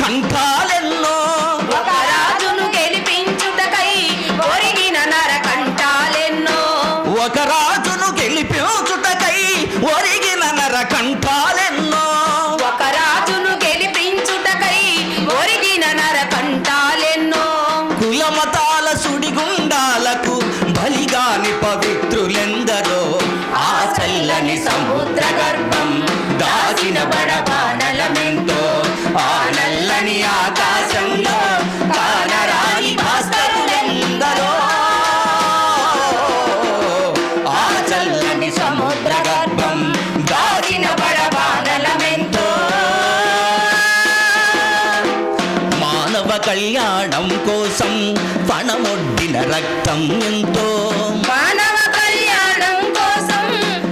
కంఠాలెన్నో మానవ కళ్యాణం కోసం పణమొడ్డిన రక్తం ఎంతో. మానవ కళ్యాణం కోసం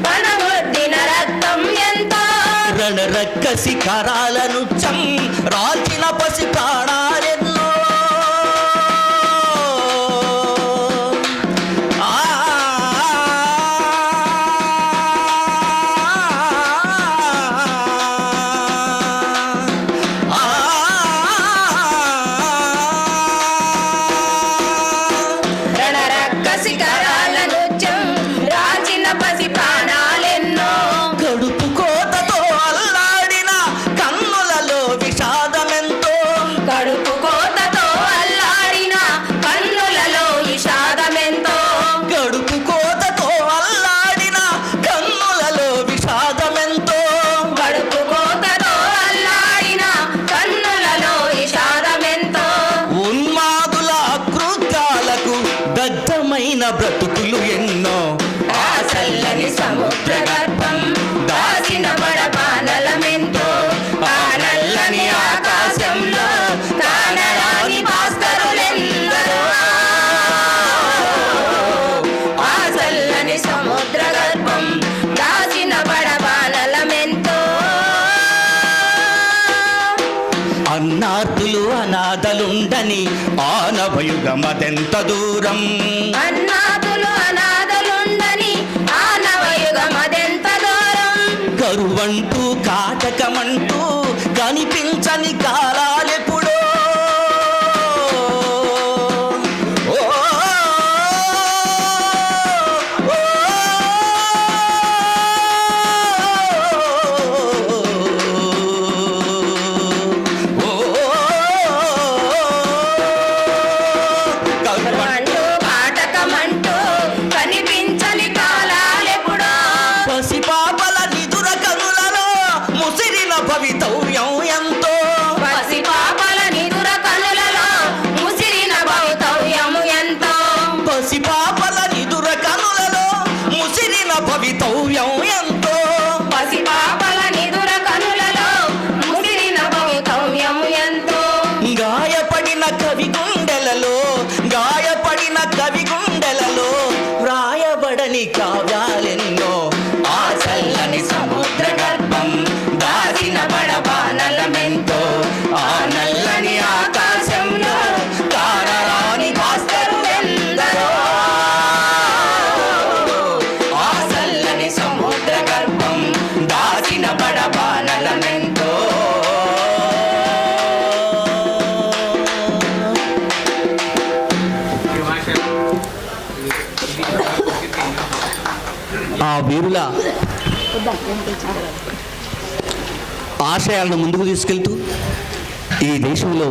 పణమొడ్డిన రక్తం ఎంతో. రణ రక్కసి కరాలను చం రాచిన పసి ప్రాణాలెంతో আমরা ব্রত అనాథలుండని ఆనవయుగమదెంత దూరం. అన్నాథులు అనాథలుండని ఆనవయుగమదెంత దూరం. కరువంటూ కాటకమంటూ కనిపించని కాలాలెప్పుడు emancipados. ఆ వీరుల ఆశయాలను ముందుకు తీసుకెళ్తూ ఈ దేశంలో